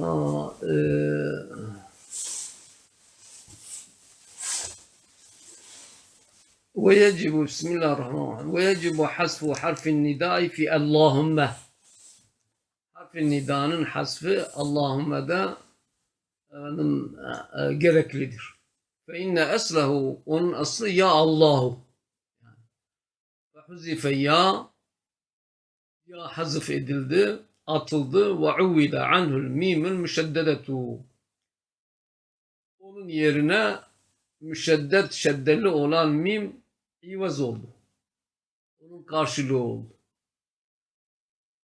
Aa, e, ويجب بسم الله الرحمن الرحيم ويجب حذف حرف النداء في اللهم harf nidanın hasfı Allahümmede efendim, e, e, gereklidir. Fe inne eslehu onun aslı ya Allahu. Ve huzife ya ya hazf edildi, atıldı ve uvvide anhul mimul müşeddedetu. Onun yerine müşeddet şeddeli olan mim ivaz oldu. Onun karşılığı oldu.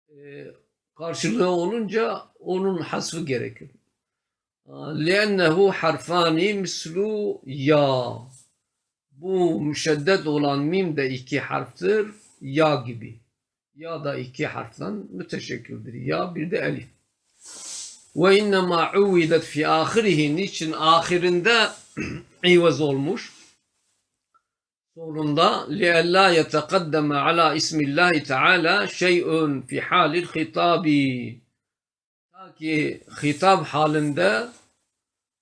Ee, karşılığı olunca onun hasfı gerekir. لِأَنَّهُ harfani mislu ya. Bu müşeddet olan mim de iki harftir. Ya gibi. Ya da iki harften müteşekkildir. Ya bir de elif. Ve innema uvvidet fi ahirihi. Niçin ahirinde ivaz olmuş? Sonunda لِأَلَّا يَتَقَدَّمَ عَلَى اسْمِ اللّٰهِ تَعَالَى شَيْءٌ فِي حَالِ الْخِطَابِ Ta ki hitap halinde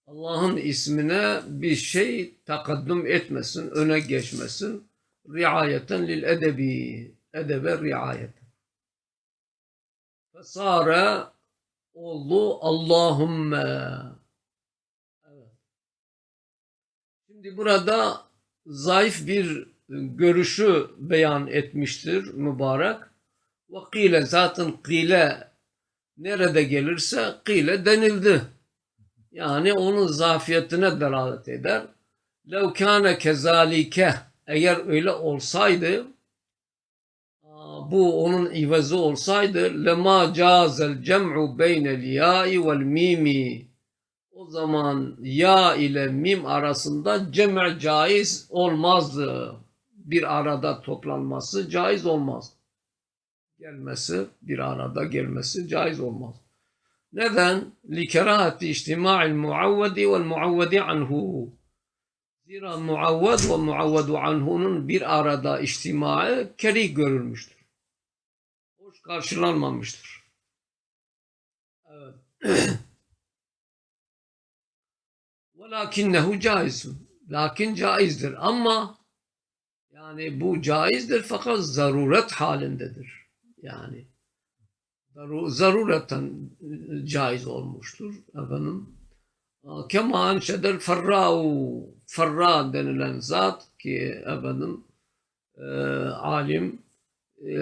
Allah'ın ismine bir şey takaddüm etmesin, öne geçmesin. Riayeten lil edebi. Edebe riayet. Fesare oldu Allahümme. Evet. Şimdi burada zayıf bir görüşü beyan etmiştir mübarek. Ve kile zaten kile nerede gelirse kile denildi. Yani onun zafiyetine delalet eder. Lev kâne kezalike eğer öyle olsaydı bu onun ivazı olsaydı lema cazel cem'u beynel ya'i vel mimi. O zaman ya ile mim arasında cem'e caiz olmazdı. Bir arada toplanması caiz olmaz. Gelmesi, bir arada gelmesi caiz olmaz. Neden? Likerahati içtima'il muavvedi vel muavvedi anhu. Zira muavvad ve muavvadu anhu'nun bir arada içtimai kerih görülmüştür karşılanmamıştır. Velakinnehu caizun. Lakin caizdir ama yani bu caizdir fakat zaruret halindedir. Yani zarureten e, caiz olmuştur efendim. Kema enşedel ferrau ferra denilen zat ki efendim e, alim e,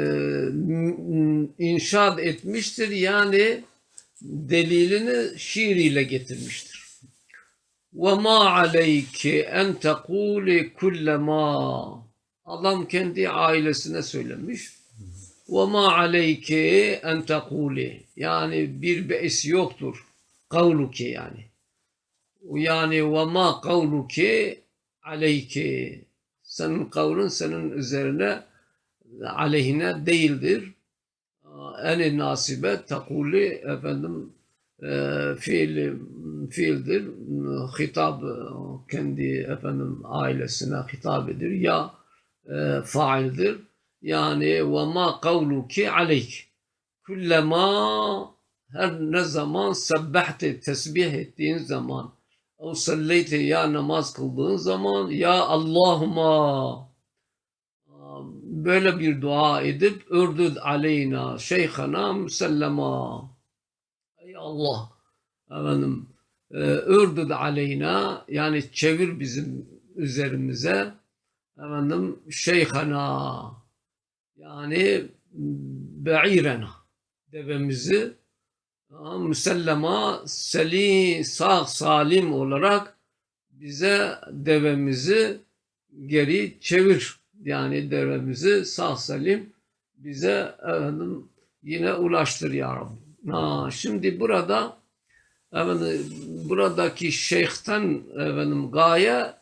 inşaat etmiştir. Yani delilini şiiriyle getirmiştir. Ve ma aleyki en tekuli kulle ma. Adam kendi ailesine söylemiş. Ve ma aleyki en tekuli. Yani bir beis yoktur. Kavluki yani. Yani ve ma kavluki aleyki. Senin kavlun senin üzerine aleyhine değildir. En nasibe takuli efendim e, fiil fiildir. Hitap e, kendi efendim ailesine hitap ya e, faildir. Yani ve ma kavluki aleyk. Kullema her ne zaman sebbehte tesbih ettiğin zaman o salleyte ya namaz kıldığın zaman ya Allahüma böyle bir dua edip ördüd aleyna şeyhana müsellema. Ey Allah! Efendim e, ördüd aleyna yani çevir bizim üzerimize. Efendim şeyhana yani be'irena devemizi müsellema seli sağ salim olarak bize devemizi geri çevir. Yani devemizi sağ salim bize efendim yine ulaştır ya Rabbi. Ha, şimdi burada efendim, buradaki şeyhten efendim gaye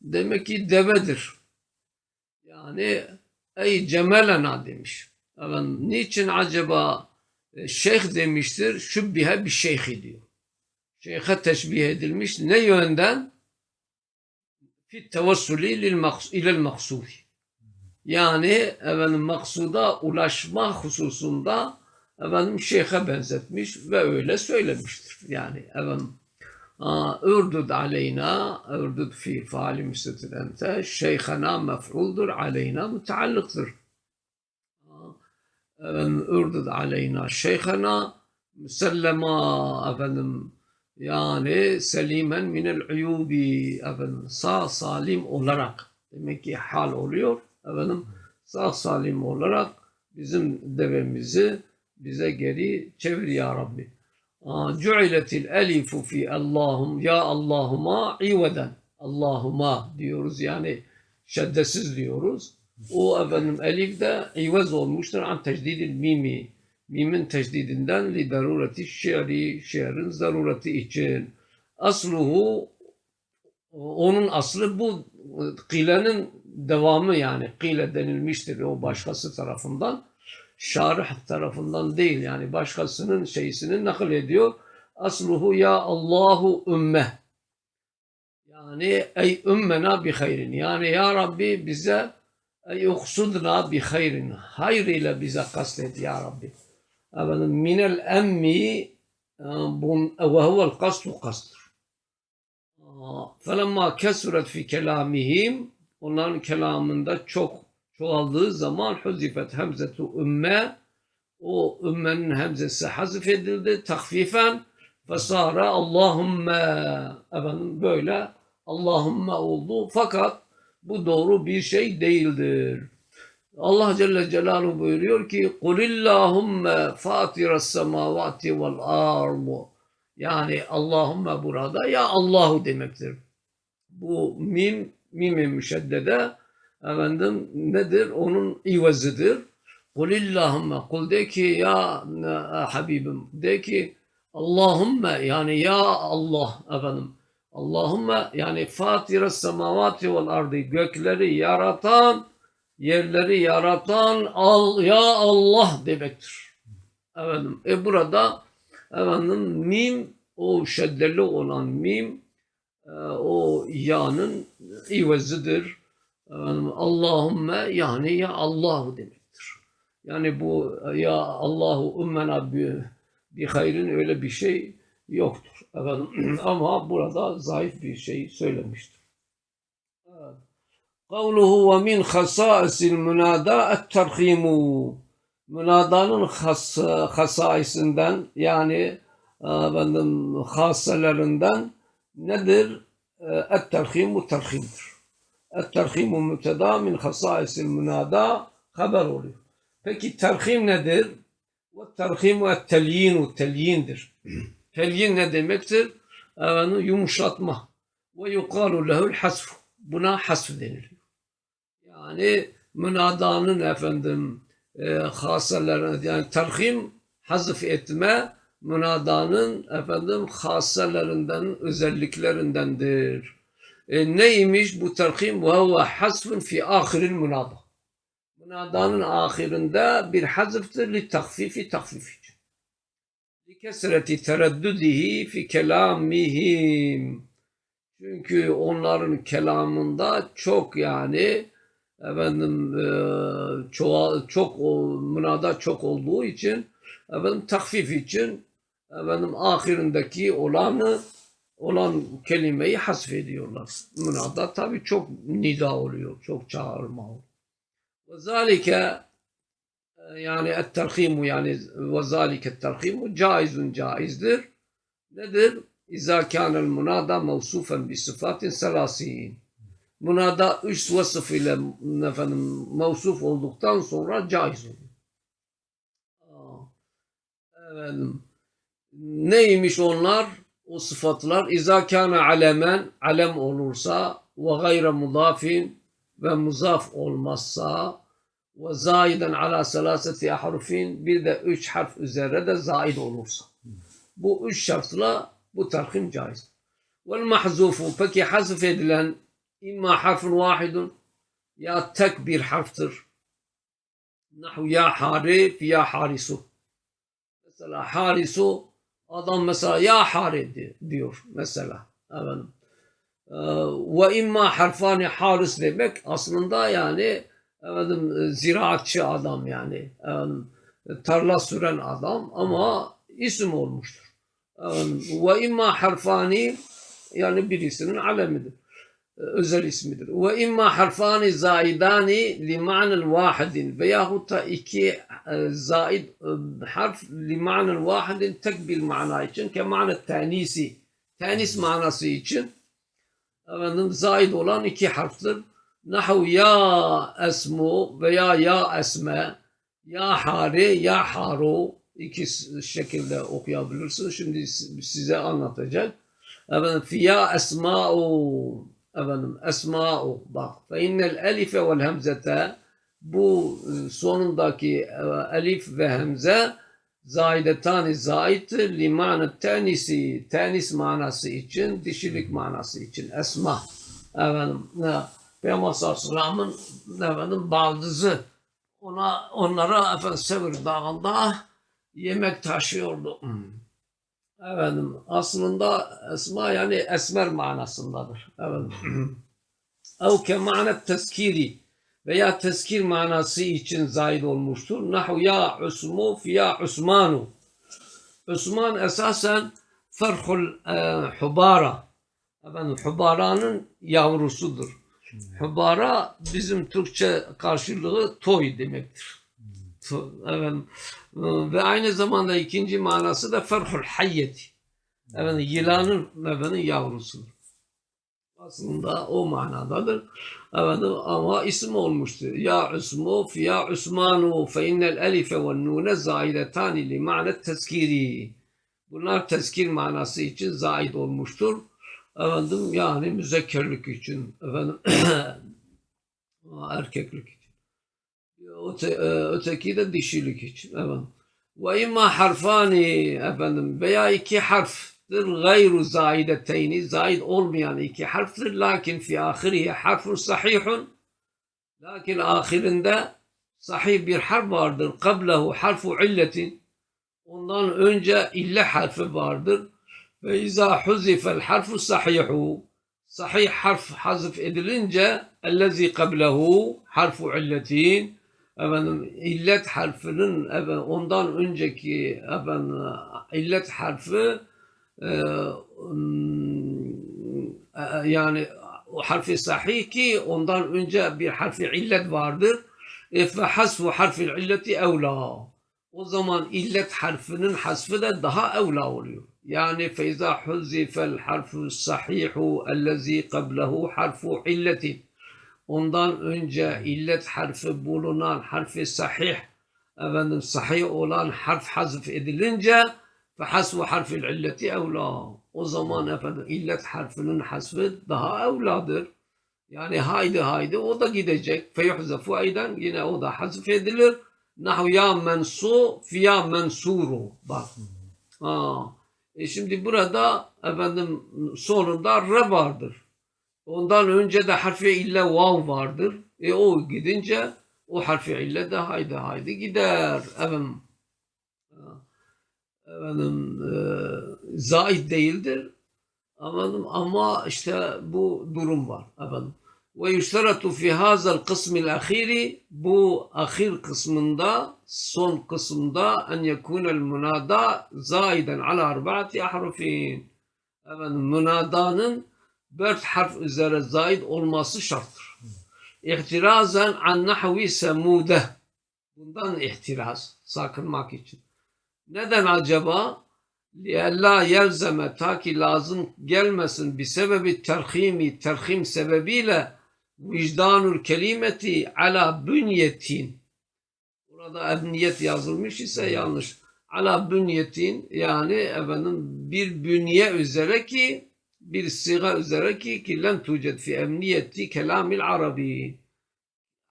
demek ki devedir. Yani ey cemelena demiş. Efendim, niçin acaba şeyh demiştir, şübbihe bir şeyhi diyor. Şeyhe teşbih edilmiş. Ne yönden? Fit tevessülü ilel maksudi. Yani efendim maksuda ulaşma hususunda efendim şeyhe benzetmiş ve öyle söylemiştir. Yani efendim aa, ürdud aleyna ürdud fi faali müstetir ente şeyhena mef'uldur aleyna müteallıktır. Efendim ürdud aleyna şeyhena müsellema efendim yani selimen minel uyubi efendim sağ salim olarak demek ki hal oluyor efendim sağ salim olarak bizim devemizi bize geri çevir ya Rabbi. Cu'iletil elifu fi Allahum ya Allahuma iveden. Allahuma diyoruz yani şeddesiz diyoruz. O efendim elif de ivez olmuştur an tecdidil mimi. Mimin tecdidinden li darureti şiiri, şiirin zarureti için. Asluhu onun aslı bu kılenin devamı yani kile denilmiştir o başkası tarafından şarih tarafından değil yani başkasının şeysini nakil ediyor. Asluhu ya Allahu ümme. Yani ey ümmena bi hayrin. Yani ya Rabbi bize ey uksudna bi hayrin. Hayr ile bize kastet ya Rabbi. Efendim minel emmi e, ve huvel kasdu kastır. Felemma kesuret fi kelamihim onların kelamında çok çoğaldığı zaman huzifet hemzetu ümme o ümmenin hemzesi hazif edildi takfifen fesara Allahümme efendim böyle Allahümme oldu fakat bu doğru bir şey değildir. Allah Celle Celaluhu buyuruyor ki Kulillahümme fatiras semavati vel ardu yani Allahümme burada ya Allahu demektir. Bu mim mim-i müşeddede efendim nedir? Onun ivazidir. Kulillahümme kul de ki ya e, Habibim de ki Allahümme yani ya Allah efendim Allahümme yani fatire semavati vel ardı gökleri yaratan yerleri yaratan al, ya Allah demektir. Efendim e burada efendim mim o şeddeli olan mim o ya'nın. Efendim, Allahümme yani ya Allahu demektir. Yani bu ya Allahu ümmena bi, bi hayrin öyle bir şey yoktur. Efendim, ama burada zayıf bir şey söylemiştir. Evet. Kavluhu ve min hasaisil münada et-terhimu. Münadanın has, hasaisinden yani efendim, haselerinden nedir? Et-terhimu terhimdir. Et-terhimu müteda min hasaisil münada haber oluyor. Peki terhim nedir? Ve terhimu et-telyinu telyindir. Telyin ne demektir? Efendim, yumuşatma. Ve yukalu lehul hasfu. Buna hasf deniliyor. Yani münadanın efendim e, hasalarına yani terhim hazf etme münadanın efendim hasalerinden özelliklerindendir. E, neymiş bu? Ve huve hasfun fi ahiril münada. Münadanın ahirinde bir hazıftır li takfifi takfif için. Li kesreti tereddüdihi fi kelamihim. Çünkü onların kelamında çok yani efendim e, çok o, münada çok olduğu için efendim takfif için efendim ahirindeki olanı olan kelimeyi hasfediyorlar. Münada tabi çok nida oluyor, çok çağırma oluyor. Ve zalike e, yani et-terhimu yani ve zalike et-terhimu caizun caizdir. Nedir? İza kânel munada mevsufen bi sıfatin selasin. Munada üç vasıf ile efendim mevsuf olduktan sonra caiz oluyor. Aa, Efendim, neymiş onlar? O sıfatlar İza kâne alemen alem olursa ve gayre mudafin ve muzaf olmazsa ve zaiden ala selaseti harfin bir de üç harf üzerine de zaid olursa. Bu üç şartla bu terhim caiz. Vel mahzufu peki hazf edilen imma harfun vahidun ya tek bir harftır. Nahu ya harif ya harisu. Mesela harisu adam mesela ya hari di- diyor mesela. Efendim. Ee, Ve imma harfani haris demek aslında yani efendim, ziraatçı adam yani. Efendim, e, tarla süren adam ama isim olmuştur. Ve imma harfani yani birisinin alemidir. E, Özel ismidir. Ve imma harfani zaidani li ma'nel vahidin veyahut da iki e, zaid e, harf li ma'nel vahidin tek bir mana için ke ma'ne tenisi tenis manası için efendim zaid olan iki harftir. Nahu ya esmu veya ya esme ya hari ya haru iki şekilde okuyabilirsin. Şimdi size anlatacak. Efendim fiya esma'u efendim esma'u bak. Fe innel elife vel hemzete. Bu e, sonundaki e, elif ve hemze zaidetani zaittir. Li ma'ne tenisi tenis manası için dişilik manası için. Esma. Efendim ne Peygamber sallallahu efendim baldızı. Ona onlara efendim Sevir Dağı'nda yemek taşıyordu. Efendim aslında esma yani esmer manasındadır. Efendim. Ev ke ma'net tezkiri veya tezkir manası için zahid olmuştur. Nahu ya usmu fiya usmanu. Osman esasen ferhul e, hubara. Efendim hubaranın yavrusudur. Hubara bizim Türkçe karşılığı toy demektir. Efendim, e, ve aynı zamanda ikinci manası da ferhul hayyeti. Efendim, yılanın efendim, yavrusudur. Aslında o manadadır. Efendim, ama isim olmuştur. Ya Usmu fiya Usmanu fe innel elife ve nune zaidetani li ma'net tezkiri. Bunlar tezkir manası için zaid olmuştur. Efendim yani müzekkerlik için, efendim erkeklik. Öte, e, öteki de dişilik için. Efendim. Ve imma harfani efendim veya iki harftir gayru zaideteyni zaid olmayan iki harftir. Lakin fi ahirihi harfun sahihun. Lakin ahirinde sahih bir harf vardır. Kablehu harfu illetin. Ondan önce ille harfi vardır. Ve izâ huzifel harfu sahihu. Sahih harf hazf edilince ellezî kablehu harfu illetin efendim illet harfinin efendim, ondan önceki efendim, illet harfi e, mm, e, yani harfi sahih ki ondan önce bir harfi illet vardır. E, fe hasfu harfi illeti evla. O zaman illet harfinin hasfı da daha evla oluyor. Yani feyza huzifel harfu sahihu ellezî qablehu harfu illetin ondan önce illet harfi bulunan harfi sahih efendim sahih olan harf hazf edilince fe hasfu harfil illeti evla. O zaman efendim illet harfinin hasfı daha evladır. Yani haydi haydi o da gidecek. Fe yuhzafu aydan yine o da hazf edilir. Nahu ya mensu fiya mensuru. Bak. Ha. E şimdi burada efendim sonunda re vardır. Ondan önce de harfi ille vav vardır. E o gidince o harfi ille de haydi haydi gider. Efendim, efendim e, zaid değildir. Efendim, ama işte bu durum var. Efendim. Ve yüşteratu fi hazal kısmil ahiri bu ahir kısmında son kısımda en yekunel munada zaiden ala arbaati ahrufin. Efendim, münadanın dört harf üzere zaid olması şarttır. İhtirazen an nahvi semude. Bundan ihtiraz, sakınmak için. Neden acaba? لِيَلَّا yelzeme ta ki lazım gelmesin bir sebebi terhimi, terhim sebebiyle vicdanul kelimeti ala bünyetin. Burada emniyet yazılmış ise yanlış. Ala bünyetin yani efendim bir bünye üzere ki bir siga üzere ki ki lem tuced fi emniyeti kelamil arabi.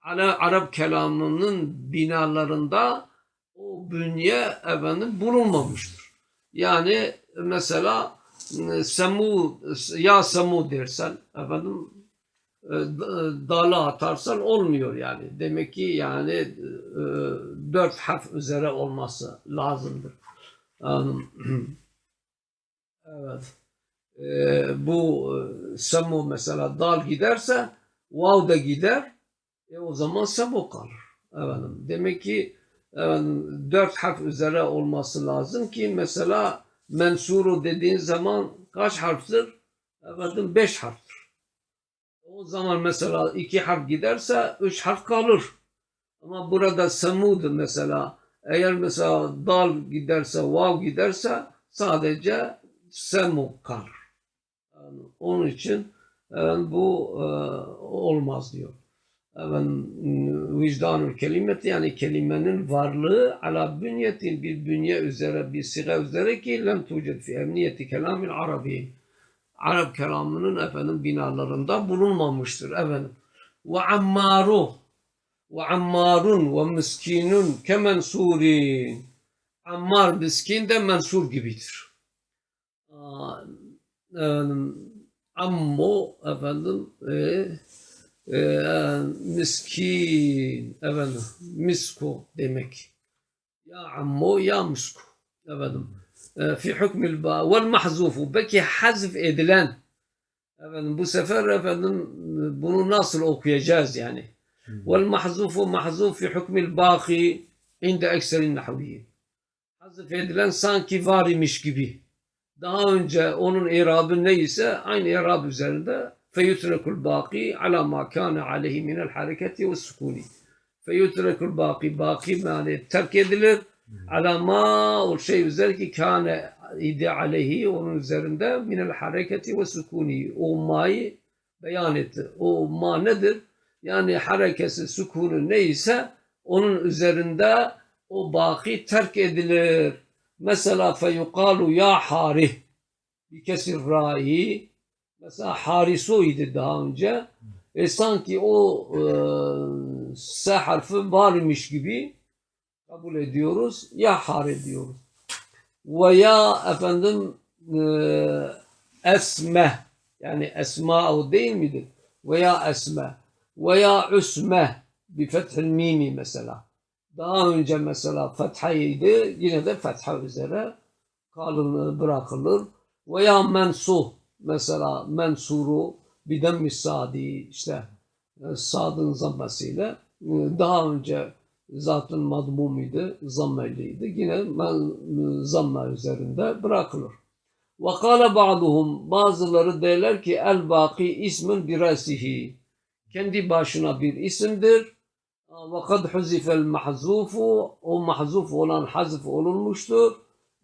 Ala Arap kelamının binalarında o bünye efendim bulunmamıştır. Yani mesela e, semu ya semu dersen efendim e, d- dala atarsan olmuyor yani. Demek ki yani e, dört harf üzere olması lazımdır. Evet. E, bu e, semu mesela dal giderse vav da gider. E o zaman semu kalır. Efendim. Demek ki efendim, dört harf üzere olması lazım ki mesela mensuru dediğin zaman kaç harftir? Efendim beş harftir. O zaman mesela iki harf giderse üç harf kalır. Ama burada semud mesela eğer mesela dal giderse vav giderse sadece semu kalır. Onun için yani bu e, olmaz diyor. Efendim, vicdanül kelimeti yani kelimenin varlığı ala bünyetin bir bünye üzere bir siga üzere ki lem tuced fi emniyeti kelamil arabi. Arap kelamının efendim binalarında bulunmamıştır efendim. Ve ammaru ve ammarun ve miskinun kemensurin. Ammar miskin de mensur gibidir. Aa, efendim, e, e, miskin efendim misko demek. Ya ammo ya misko efendim. E, fi hükmül ba vel mahzufu peki hazf edilen efendim bu sefer efendim bunu nasıl okuyacağız yani? Vel mahzufu mahzuf fi hükmül baki inde ekserin nahviyin. Hazf edilen sanki var imiş gibi. Daha önce onun irabı neyse aynı irab üzerinde feyutrekul baki ala ma kana aleyhi minel hareketi ve sukuni. Feyutrekul baki baki yani terk edilir ala ma o şey üzere ki kâne idi aleyhi onun üzerinde minel hareketi ve sukuni. O ma'yı beyan etti. O ma nedir? Yani harekesi, sukunu neyse onun üzerinde o baki terk edilir. Mesela feyukalu ya harih. Bir kesir ra'i. Mesela harisu idi daha önce. E sanki o e, s harfi varmış gibi kabul ediyoruz. Ya har ediyoruz veya efendim e, esme. Yani esma o değil midir? Veya esme. Veya üsme. Bir fethil mimi mesela daha önce mesela fethaydı yine de fetha üzere kalın bırakılır. Veya mensuh mesela mensuru bidemmi sadi işte e, sadın zammesiyle e, daha önce zaten madmumiydi, zammeliydi. Yine men, zamme üzerinde bırakılır. Ve kâle ba'duhum bazıları derler ki el baki ismin birasihi kendi başına bir isimdir. Ve kad huzifel mahzufu o mahzuf olan hazf olunmuştur.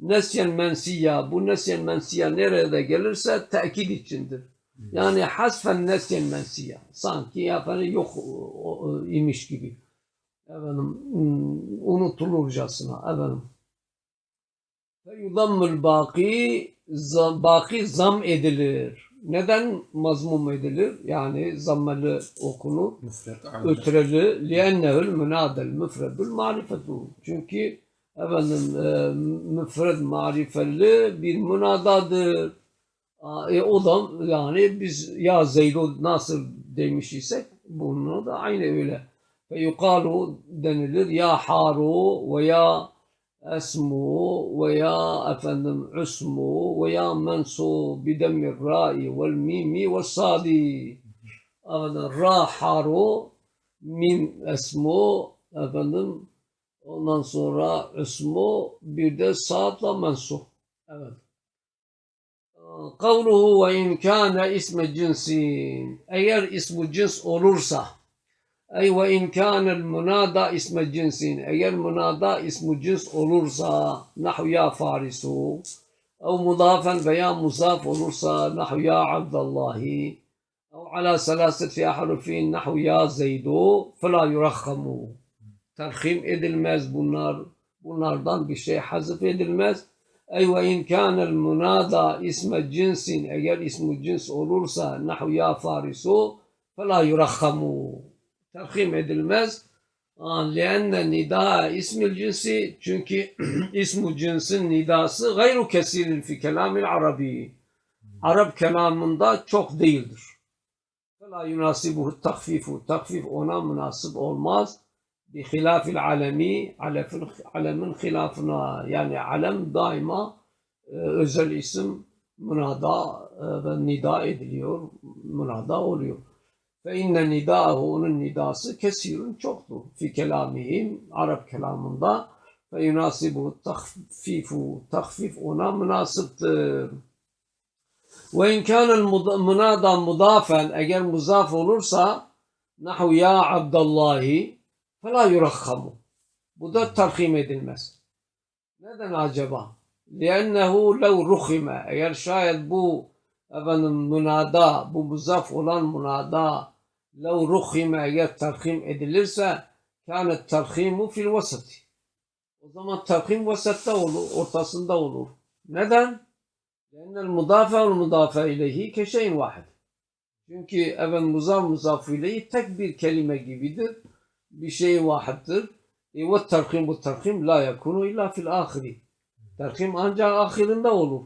Nesyen mensiya bu nesyen mensiya nerede gelirse tekit içindir. Yani hasfen nesyen mensiya sanki efendim yok imiş gibi. Efendim hmm, unutulurcasına efendim. Feyudammül baki zam, baki zam edilir neden mazmum edilir? Yani zammeli okunur. Ötüreli liyennehül münadel müfredül marifetu. Çünkü efendim e, müfred marifeli bir münadadır. E, o da yani biz ya Zeydo Nasır demiş isek bunu da aynı öyle. Ve yukalu denilir ya haru ve ya esmu usmu ve ya mensu bidemmir ra'i vel mimi ve sadi efendim ra haru min esmu efendim ondan sonra ismu bir de saatla mensuh. Evet. Kavluhu ve in kâne isme cinsin. Eğer ismu cins olursa Ey ve imkanel munada isme cinsin. Eğer munada ismi cins olursa nahu ya farisu. Ev mudafen veya muzaf olursa nahu ya abdallahi. Ev ala selaseti harfin nahu ya zeydu. Fela yurakhamu. Terhim edilmez bunlar. Bunlardan bir şey hazif edilmez. Ey ve imkanel munada isme cinsin. Eğer ismi cins olursa nahu ya farisu. Fela yurakhamu tevhim edilmez. Lenne nida ismil cinsi çünkü ismu cinsin nidası gayru kesirin fi kelamil arabi. Arap kelamında çok değildir. Fela yunasibuhu takfifu. Takfif ona münasip olmaz. Bi hilafil alemi, alemin hilafına. Yani alem daima e, özel isim münada e, ve nida ediliyor, münada oluyor. Fe inne nidahu onun nidası kesirun çoktur. Fi kelamihim Arap kelamında ve yunasibu takfifu takfif ona münasiptir. Ve in kânel münada mudafen eğer muzaf olursa nahu ya abdallahi fela yurakkamu. Bu da tarhim edilmez. Neden acaba? لِأَنَّهُ لَوْ رُخِمَ Eğer şayet bu efendim münada, bu muzaf olan münada لَوْ رُخِمَ eğer tarhim edilirse كَانَ التَّرْخِيمُ fil vasati. O zaman tarhim vasatta olur, ortasında olur. Neden? لأن المضاف والمضاف إليه كشيء واحد. Çünkü evet muzaf muzaf ileyhi tek bir kelime gibidir. Bir şey vahittir. E ve terhim bu terhim la yakunu illa fil ahiri. Terhim ancak ahirinde olur.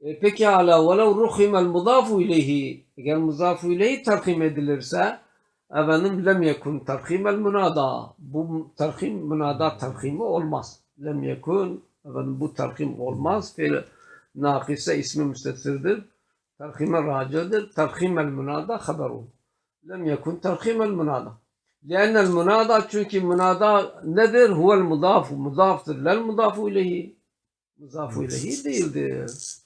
E peki hala velev ruhimel mudafu ileyhi eğer muzafu ileyhi terhim edilirse efendim lem yekun terhimel münada. Bu terhim münada terhimi olmaz. Lem yekun efendim bu terhim olmaz. Fil nakise ismi müstetirdir. Terhime racidir. Terhimel münada haberu. Lem yekun terhimel münada. Liannel münada çünkü münada nedir? Huvel mudafu. Mudaftır. Lel mudafu ileyhi. Mudafu ileyhi değildir.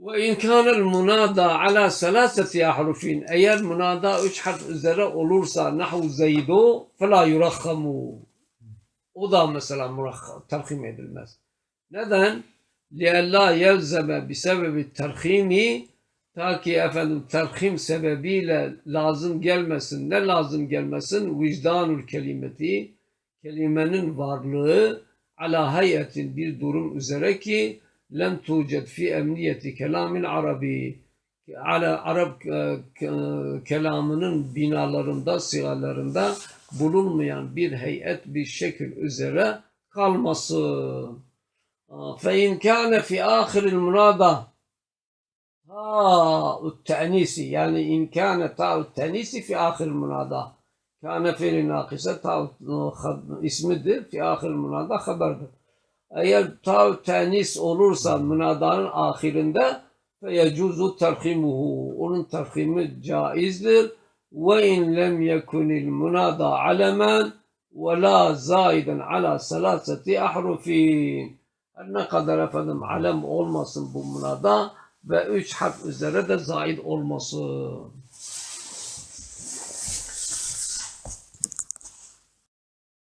Ve in kânel münada ala selaseti ahrufin. Eğer münada üç harf üzere olursa nahu zeydu fela yurakhamu. O da mesela murakham, terhim edilmez. Neden? لِيَلَّا يَلْزَمَ بِسَبَبِ terhimi ta ki efendim terhim sebebiyle lazım gelmesin. Ne lazım gelmesin? Vicdanul kelimeti kelimenin varlığı ala hayetin bir durum üzere ki lem tuced fi emniyeti kelamin arabi ala Arap e, ke- kelamının binalarında, sigalarında bulunmayan bir heyet, bir şekil üzere kalması. فإن كان في آخر المنادى تاء التأنيث يعني إن كان تاء التأنيث في آخر المنادى كان فعل ناقصة تاء ismidir في آخر المنادى haberdir. Eğer tav tenis olursa münadanın ahirinde feyecuzu terhimuhu. Onun terhimi caizdir. Ve in lem yekunil münada alemen ve la zaiden ala selaseti ahrufin. Her ne kadar efendim alem olmasın bu münada ve üç harf üzere de zaid olmasın.